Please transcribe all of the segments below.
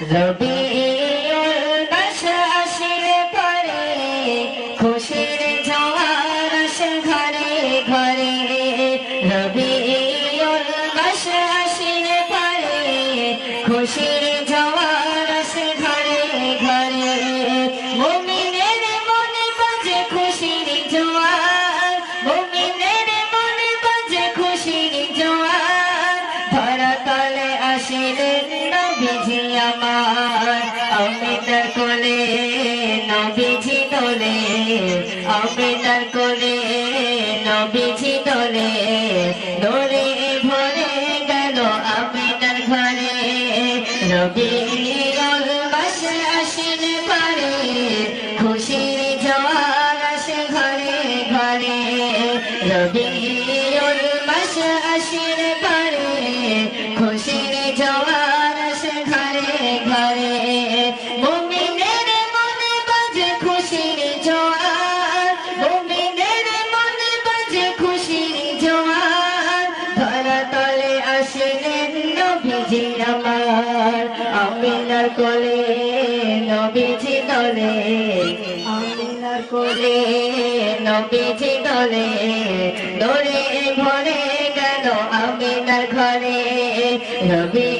রবিউল আমার অমিতার কোলে, নবীজি তোলে অমিতার কোলে, নবীজি তোলে দোলে ভরে গেল আমিনার ঘরে। রবি নবীজি দলে আমিনার কোলে নবীজি দলে দোরে ভরে গেল আমিনার ঘরে। রবি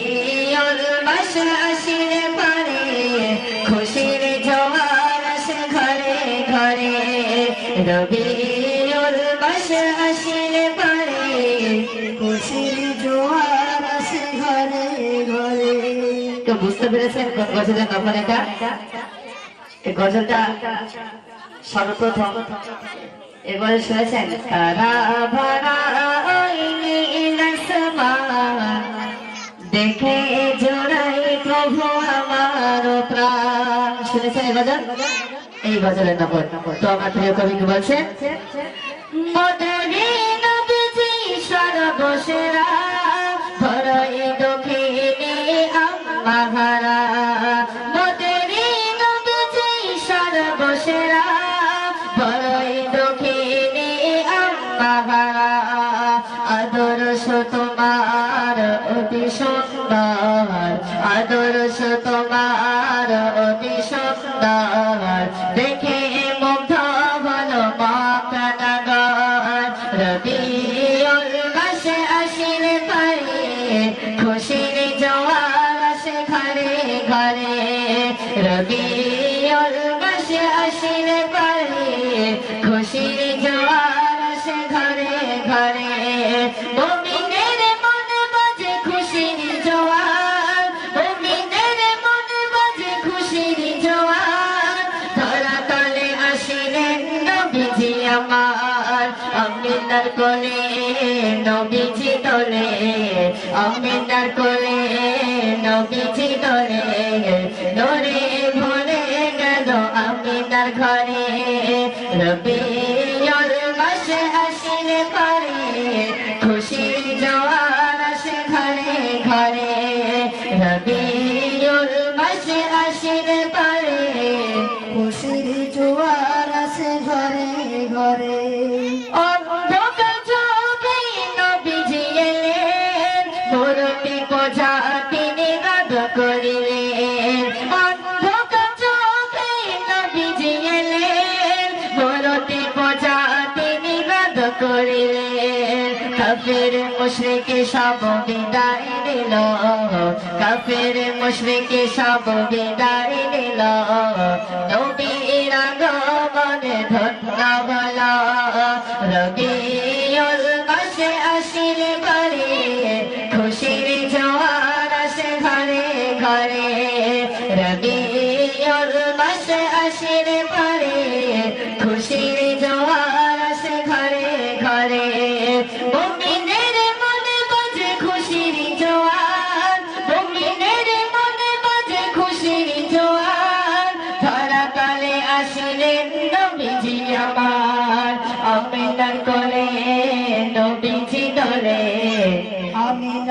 মাস আসিলে পারে, খুশির জোয়ার ঘরে ঘরে। রবি পেরেছেন গজলের নাম এটা? এই গজলটা সর্বপ্রথম। এবারে শুনেছেন দেখে জোড়াই প্রভু আমার প্রাণ। শুনেছেন এই গজল? এই গজলের নাম। তো আমার প্রিয় কবি কি বলছেন আদর্শ তোমার অতি সুন্দর। দেখে মুগ্ধ হল মাকানগর রবিউল মাসে আসিলে পারে খুশির জোয়ার আসে ঘরে ঘরে। রবিউল মাসে আসিলে পারে খুশির জোয়ার আমিনার কোলে নবীজি তোলে আমিনার কোলে নবীজি তোলে দরে ভরে গেল আমিনার ঘরে রবিউল করিলেন কাফের মুশরিকে সব বিদায় নিল। কাফের মুশরিকে সব বিদায় নিল। নবীর আগমনে ধন্য হল।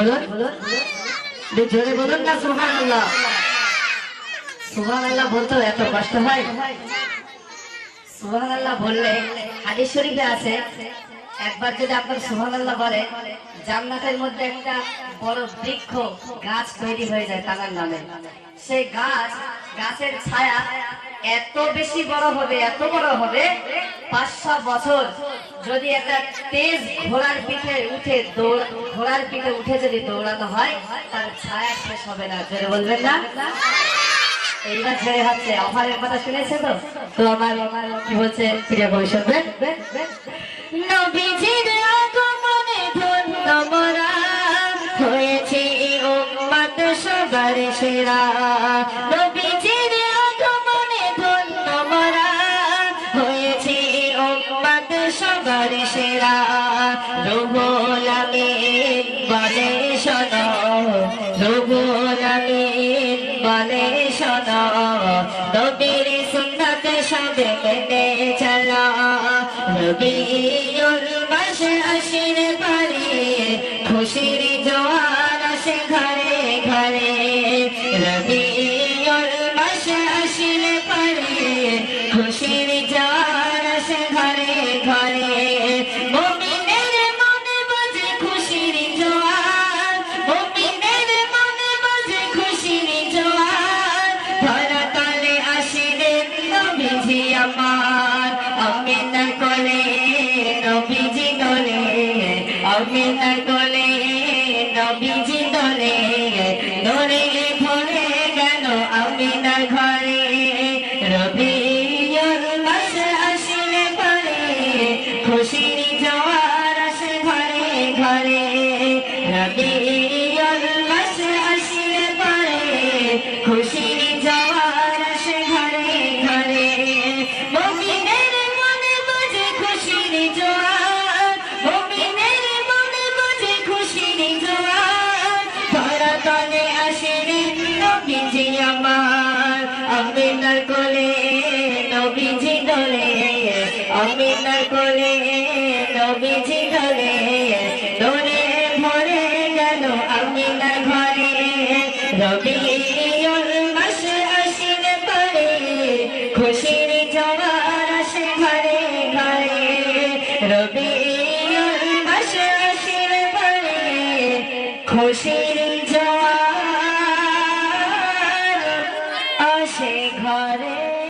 বলুন। জোরে বলুন না, সুবহানাল্লাহ। সুবহানাল্লাহ বলতে এত কষ্ট হয়। সুবহানাল্লাহ বললে হাদিস শরীফে আছে, একবার যদি আপনার সুবহানাল্লাহ বলে, জান্নাতের মধ্যে একটা বড় বৃক্ষ গাছ তৈরি হয়ে যায় তার নামে। সেই গাছ, গাছের ছায়া এত বেশি বড় হবে, এত বড় হবে, পাঁচশো বছর যদি একটা তেজ ঘোড়ার পিঠে উঠে ঘোড়ার পিঠে উঠে যদি দৌড়ানো হয়, তার ছায়া শেষ হবে না। জোরে বলবেন না? এইবার ছেড়ে হচ্ছে। অফারের কথা শুনেছে তো? তো আমার আমার কি বলছে? প্রিয় ভবিষ্যৎ নবীজির নবীর সুন্নতে সাথে মেনে চলো। রবিউল মাস আশির পারে খুশির জোয়ার আসে ঘরে ঘরে। রবিউল কোলে নবীজি